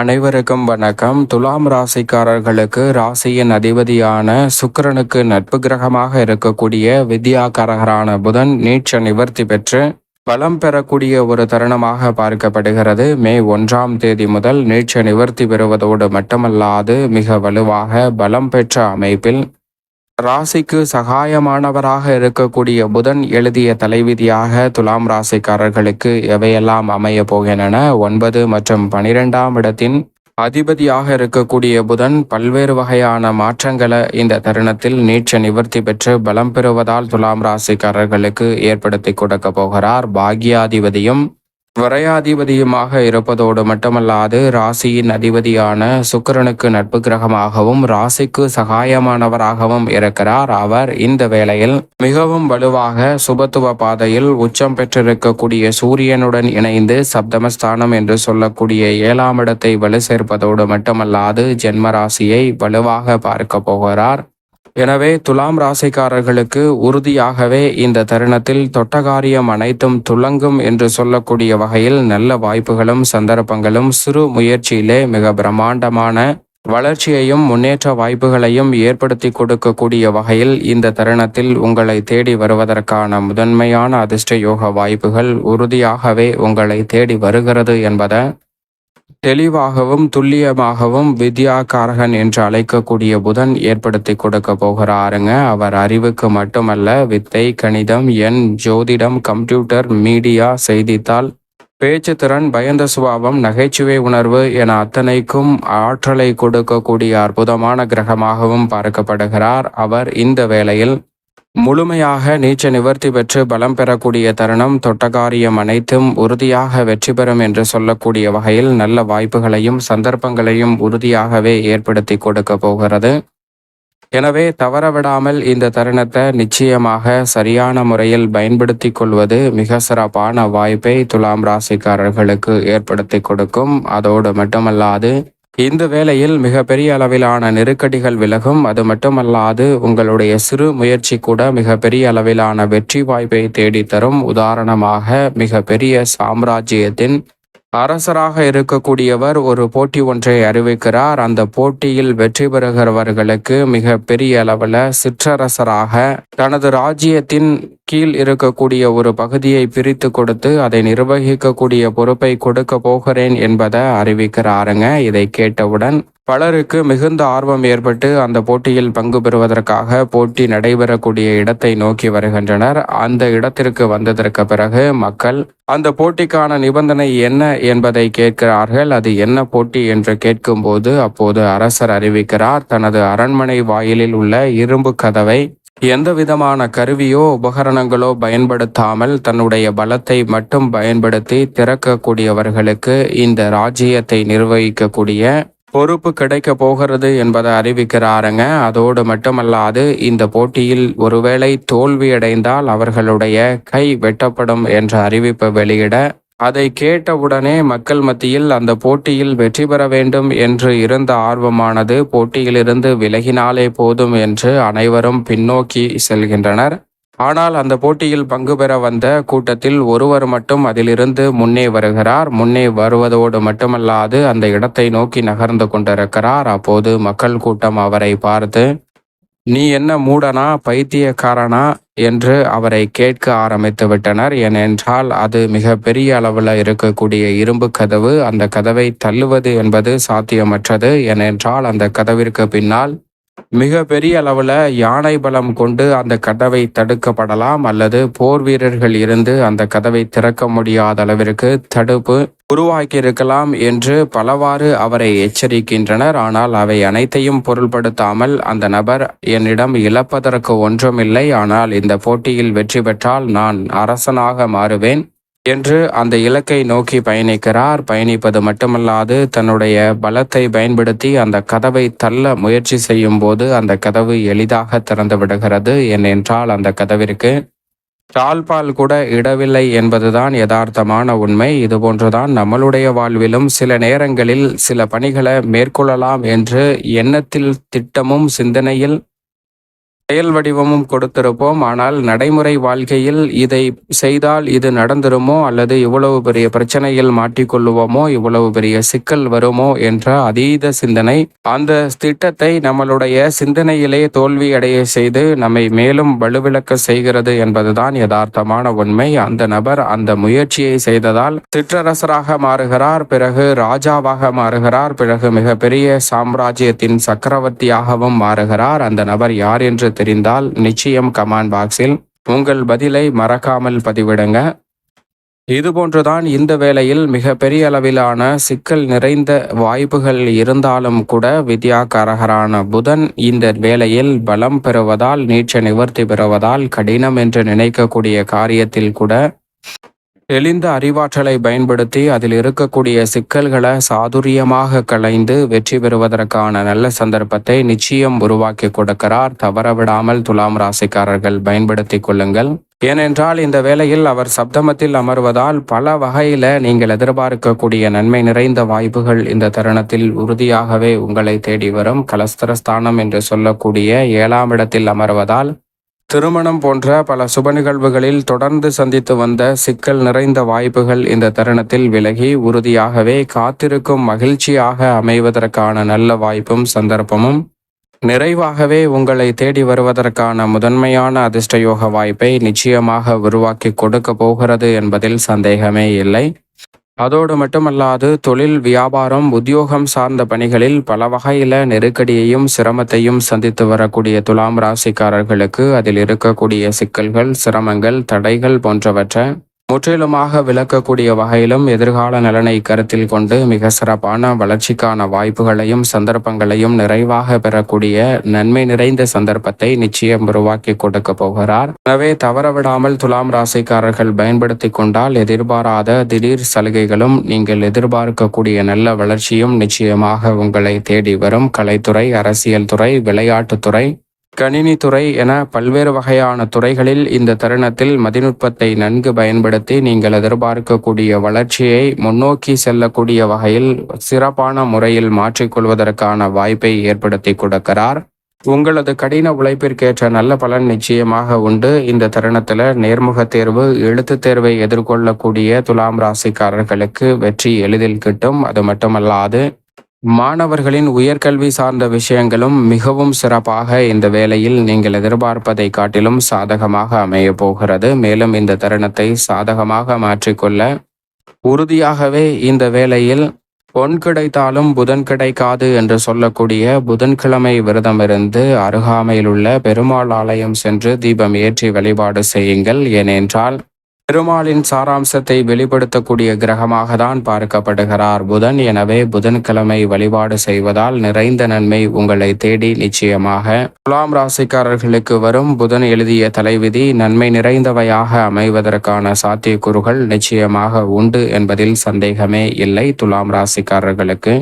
அனைவருக்கும் வணக்கம். துலாம் ராசிக்காரர்களுக்கு ராசியின் அதிபதியான சுக்கிரனுக்கு நட்பு கிரகமாக இருக்கக்கூடிய வித்யாகாரகரான புதன் நீட்ச நிவர்த்தி பெற்று பலம் பெறக்கூடிய ஒரு தருணமாக பார்க்கப்படுகிறது. மே ஒன்றாம் தேதி முதல் நீட்ச நிவர்த்தி பெறுவதோடு மட்டுமல்லாது மிக வலுவாக பலம் பெற்ற அமைப்பில் ராசிக்கு சகாயமானவராக இருக்கக்கூடிய புதன் எழுதிய தலைவிதியாக துலாம் ராசிக்காரர்களுக்கு எவையெல்லாம் அமைய போகின்றன? ஒன்பது மற்றும் பனிரெண்டாம் இடத்தின் அதிபதியாக இருக்கக்கூடிய புதன் பல்வேறு வகையான மாற்றங்களை இந்த தருணத்தில் நீட்ச நிவர்த்தி பெற்று பலம் பெறுவதால் துலாம் ராசிக்காரர்களுக்கு ஏற்படுத்தி கொடுக்க போகிறார். பாக்யாதிபதியும் விரையாதிபதியுமாக இருப்பதோடு மட்டுமல்லாது ராசியின் அதிபதியான சுக்கிரனுக்கு நட்பு கிரகமாகவும் ராசிக்கு சகாயமானவராகவும் இருக்கிறார். அவர் இந்த வேளையில் மிகவும் வலுவாக சுபத்துவ பாதையில் உச்சம் பெற்றிருக்கக்கூடிய சூரியனுடன் இணைந்து சப்தமஸ்தானம் என்று சொல்லக்கூடிய ஏழாம் இடத்தை வலு சேர்ப்பதோடு மட்டுமல்லாது ஜென்ம ராசியை வலுவாக பார்க்க போகிறார். எனவே துலாம் ராசிக்காரர்களுக்கு உறுதியாகவே இந்த தருணத்தில் தொட்டகாரியம் அனைத்தும் துலங்கும் என்று சொல்லக்கூடிய வகையில் நல்ல வாய்ப்புகளும் சந்தர்ப்பங்களும் சிறு முயற்சியிலே மிக பிரம்மாண்டமான வளர்ச்சியையும் முன்னேற்ற வாய்ப்புகளையும் ஏற்படுத்தி கொடுக்கக்கூடிய வகையில் இந்த தருணத்தில் உங்களை தேடி வருவதற்கான முதன்மையான அதிர்ஷ்ட யோக வாய்ப்புகள் உறுதியாகவே உங்களை தேடி வருகிறது என்பதை தெளிவாகவும் துல்லியமாகவும் வித்யாகாரகன் என்று அழைக்கக்கூடிய புதன் ஏற்படுத்தி கொடுக்க போகிறாருங்க. அவர் அறிவுக்கு மட்டுமல்ல வித்தை கணிதம் எண் ஜோதிடம் கம்ப்யூட்டர் மீடியா செய்தித்தாள் பேச்சு திறன் பயந்த சுபாவம் நகைச்சுவை உணர்வு என அத்தனைக்கும் ஆற்றலை கொடுக்கக்கூடிய அற்புதமான கிரகமாகவும் பார்க்கப்படுகிறார். அவர் இந்த வேளையில் முழுமையாக நீச்ச நிவர்த்தி பெற்று பலம் பெறக்கூடிய தருணம் தொட்டகாரியம் அனைத்தும் உறுதியாக வெற்றி பெறும் என்று சொல்லக்கூடிய வகையில் நல்ல வாய்ப்புகளையும் சந்தர்ப்பங்களையும் உறுதியாகவே ஏற்படுத்தி கொடுக்க போகிறது. எனவே தவறவிடாமல் இந்த தருணத்தை நிச்சயமாக சரியான முறையில் பயன்படுத்தி கொள்வது மிக சிறப்பான வாய்ப்பை துலாம் ராசிக்காரர்களுக்கு ஏற்படுத்தி கொடுக்கும். அதோடு மட்டுமல்லாது இந்த வேளையில் மிகப்பெரிய அளவிலான நெருக்கடிகள் விலகும். அது மட்டுமல்லாது உங்களுடைய சிறு முயற்சி கூட மிகப்பெரிய அளவிலான வெற்றி வாய்ப்பை தேடித்தரும் உதாரணமாக மிகப்பெரிய சாம்ராஜ்யத்தின் அரசராக இருக்கக்கூடியவர் ஒரு போட்டி ஒன்றை அறிவிக்கிறார். அந்த போட்டியில் வெற்றி பெறுகிறவர்களுக்கு மிக பெரிய அளவில் சிற்றரசராக தனது ராஜ்யத்தின் கீழ் இருக்கக்கூடிய ஒரு பகுதியை பிரித்து கொடுத்து அதை நிர்வகிக்கக்கூடிய பொறுப்பை கொடுக்க போகிறேன் என்பதை அறிவிக்கிறாருங்க. இதை கேட்டவுடன் பலருக்கு மிகுந்த ஆர்வம் ஏற்பட்டு அந்த போட்டியில் பங்கு பெறுவதற்காக போட்டி நடைபெறக்கூடிய இடத்தை நோக்கி வருகின்றனர். அந்த இடத்திற்கு வந்ததற்கு பிறகு மக்கள் அந்த போட்டிக்கான நிபந்தனை என்ன என்பதை கேட்கிறார்கள். அது என்ன போட்டி என்று கேட்கும்போது அப்போது அரசர் அறிவிக்கிறார். தனது அரண்மனை வாயிலில் உள்ள இரும்பு கதவை எந்த விதமான கருவியோ உபகரணங்களோ பயன்படுத்தாமல் தன்னுடைய பலத்தை மட்டும் பயன்படுத்தி திறக்கக்கூடியவர்களுக்கு இந்த ராஜ்யத்தை நிர்வகிக்கக்கூடிய பொறுப்பு கிடைக்க போகிறது என்பதை அறிவிக்கிறாருங்க. அதோடு மட்டுமல்லாது இந்த போட்டியில் ஒருவேளை தோல்வியடைந்தால் அவர்களுடைய கை வெட்டப்படும் என்ற அறிவிப்பை வெளியிட அதை கேட்டவுடனே மக்கள் மத்தியில் அந்த போட்டியில் வெற்றி பெற வேண்டும் என்று இருந்த ஆர்வமானது போட்டியிலிருந்து விலகினாலே போதும் என்று அனைவரும் பின்னோக்கி செல்கின்றனர். ஆனால் அந்த போட்டியில் பங்கு பெற வந்த கூட்டத்தில் ஒருவர் மட்டும் அதிலிருந்து முன்னே வருகிறார். முன்னே வருவதோடு மட்டுமல்லாது அந்த இடத்தை நோக்கி நகர்ந்து கொண்டிருக்கிறார். அப்போது மக்கள் கூட்டம் அவரை பார்த்து நீ என்ன மூடனா பைத்தியக்காரனா என்று அவரை கேட்க ஆரம்பித்து விட்டனர். ஏனென்றால் அது மிக பெரிய அளவில் இருக்கக்கூடிய இரும்பு கதவு. அந்த கதவை தள்ளுவது என்பது சாத்தியமற்றது. ஏனென்றால் அந்த கதவிற்கு பின்னால் மிக பெரிய அளவில் யானை பலம் கொண்டு அந்த கதவை தடுக்கப்படலாம் அல்லது போர் வீரர்கள் இருந்து அந்த கதவை திறக்க முடியாத அளவிற்கு தடுப்பு உருவாக்கி இருக்கலாம் என்று பலவாறு அவரை எச்சரிக்கின்றனர். ஆனால் அவை அனைத்தையும் பொருள்படுத்தாமல் அந்த நபர் என்னிடம் இழப்பதற்கு ஒன்றுமில்லை. ஆனால் இந்த போட்டியில் வெற்றி பெற்றால் நான் அரசனாக மாறுவேன். என்று அந்த இலக்கை நோக்கி பயணிக்கிறார். பயணிப்பது மட்டுமல்லாது தன்னுடைய பலத்தை பயன்படுத்தி அந்த கதவை தள்ள முயற்சி செய்யும் போது அந்த கதவு எளிதாக திறந்து விடுகிறது. ஏனென்றால் அந்த கதவிற்கு தாழ்பால் கூட இடவில்லை என்பதுதான் யதார்த்தமான உண்மை. இதுபோன்றுதான் நம்மளுடைய வாழ்விலும் சில நேரங்களில் சில பணிகளை மேற்கொள்ளலாம் என்று எண்ணத்தில் திட்டமும் சிந்தனையில் செயல் வடிவமும் கொடுத்திருப்போம். ஆனால் நடைமுறை வாழ்க்கையில் இதை செய்தால் இது நடந்துருமோ? அல்லது இவ்வளவு பெரிய பிரச்சனையில் மாட்டிக்கொள்ளுவோமோ? இவ்வளவு பெரிய சிக்கல் வருமோ? என்ற அதீத சிந்தனை. அந்த திட்டத்தை நம்மளுடைய சிந்தனையிலே தோல்வி அடைய செய்து நம்மை மேலும் வலுவிழக்க செய்கிறது என்பதுதான் யதார்த்தமான உண்மை. அந்த நபர் அந்த முயற்சியை செய்ததால் சிற்றரசராக மாறுகிறார். பிறகு ராஜாவாக மாறுகிறார். பிறகு மிகப்பெரிய சாம்ராஜ்யத்தின் சக்கரவர்த்தியாகவும் மாறுகிறார். அந்த நபர் யார் என்று தெரிந்தால் நிச்சயம் கமாண்ட் பாக்ஸில் உங்கள் பதிலை மறக்காமல் பதிவிடுங்க. இதுபோன்றுதான் இந்த வேளையில் மிக பெரிய அளவிலான சிக்கல் நிறைந்த வாய்ப்புகள் இருந்தாலும் கூட வித்யாகாரகரான புதன் இந்த வேளையில் பலம் பெறுவதால் நீச்ச நிவர்த்தி பெறுவதால் கடினம் என்று நினைக்கக்கூடிய காரியத்தில் கூட தெளிந்த அறிவாற்றலை பயன்படுத்தி அதில் இருக்கக்கூடிய சிக்கல்களை சாதுரியமாக களைந்து வெற்றி பெறுவதற்கான நல்ல சந்தர்ப்பத்தை நிச்சயம் உருவாக்கி கொடுக்கிறார். தவறவிடாமல் துலாம் ராசிக்காரர்கள் பயன்படுத்தி கொள்ளுங்கள். ஏனென்றால் இந்த வேளையில் அவர் சப்தமத்தில் அமர்வதால் பல வகையில நீங்கள் எதிர்பார்க்கக்கூடிய நன்மை நிறைந்த வாய்ப்புகள் இந்த தருணத்தில் உறுதியாகவே உங்களை தேடி வரும். கலஸ்தரஸ்தானம் என்று சொல்லக்கூடிய ஏழாம் இடத்தில் அமர்வதால் திருமணம் போன்ற பல சுப நிகழ்வுகளில் தொடர்ந்து சந்தித்து வந்த சிக்கல் நிறைந்த வாய்ப்புகள் இந்த தருணத்தில் விலகி உறுதியாகவே காத்திருக்கும் மகிழ்ச்சியாக அமைவதற்கான நல்ல வாய்ப்பும் சந்தர்ப்பமும். நிறைவாகவே உங்களை தேடி வருவதற்கான முதன்மையான அதிர்ஷ்டயோக வாய்ப்பை நிச்சயமாக உருவாக்கி கொடுக்க போகிறது என்பதில் சந்தேகமே இல்லை. அதோடு மட்டுமல்லாது தொழில் வியாபாரம் உத்தியோகம் சார்ந்த பணிகளில் பல வகையில நெருக்கடியையும் சிரமத்தையும் சந்தித்து வரக்கூடிய துலாம் ராசிக்காரர்களுக்கு அதில் இருக்கக்கூடிய சிக்கல்கள் சிரமங்கள் தடைகள் போன்றவற்றை முற்றிலுமாக விளக்கக்கூடிய வகையிலும் எதிர்கால நலனை கருத்தில் கொண்டு மிக சிறப்பான வளர்ச்சிக்கான வாய்ப்புகளையும் சந்தர்ப்பங்களையும் நிறைவாக பெறக்கூடிய நன்மை நிறைந்த சந்தர்ப்பத்தை நிச்சயம் உருவாக்கி கொடுக்க போகிறார். எனவே தவறவிடாமல் துலாம் ராசிக்காரர்கள் பயன்படுத்தி கொண்டால் எதிர்பாராத திடீர் சலுகைகளும் நீங்கள் எதிர்பார்க்கக்கூடிய நல்ல வளர்ச்சியும் நிச்சயமாக உங்களை தேடி வரும். கலைத்துறை அரசியல் துறை விளையாட்டுத்துறை கணினித்துறை என பல்வேறு வகையான துறைகளில் இந்த தருணத்தில் மதிநுட்பத்தை நன்கு பயன்படுத்தி நீங்கள் எதிர்பார்க்கக்கூடிய வளர்ச்சியை முன்னோக்கி செல்லக்கூடிய வகையில் சிறப்பான முறையில் மாற்றிக்கொள்வதற்கான வாய்ப்பை ஏற்படுத்தி கொடுக்கிறார். உங்களது கடின உழைப்பிற்கேற்ற நல்ல பலன் நிச்சயமாக உண்டு. இந்த தருணத்தில் நேர்முக தேர்வு எழுத்து தேர்வை எதிர்கொள்ளக்கூடிய துலாம் ராசிக்காரர்களுக்கு வெற்றி எளிதில் கிட்டும். அது மட்டுமல்லாது மாணவர்களின் உயர்கல்வி சார்ந்த விஷயங்களும் மிகவும் சிறப்பாக இந்த வேளையில் நீங்கள் எதிர்பார்ப்பதை காட்டிலும் சாதகமாக அமைய போகிறது. மேலும் இந்த தருணத்தை சாதகமாக மாற்றிக்கொள்ள உறுதியாகவே இந்த வேளையில் பொன் கிடைத்தாலும் புதன் கிடைக்காது என்று சொல்லக்கூடிய புதன்கிழமை விரதமிருந்து அருகாமையில் உள்ள பெருமாள் ஆலயம் சென்று தீபம் ஏற்றி வழிபாடு செய்யுங்கள். ஏனென்றால் பெருமாளின் சாராம்சத்தை வெளிப்படுத்தக்கூடிய கிரகமாக தான் பார்க்கப்படுகிறார். புதன் எனவே புதன்கிழமை வழிபாடு செய்வதால் நிறைந்த நன்மை உங்களை தேடி நிச்சயமாக. துலாம் ராசிக்காரர்களுக்கு வரும் புதன் எழுதிய தலைவிதி நன்மை நிறைந்தவையாக அமைவதற்கான சாத்தியக்கூறுகள் நிச்சயமாக உண்டு என்பதில் சந்தேகமே இல்லை துலாம் ராசிக்காரர்களுக்கு.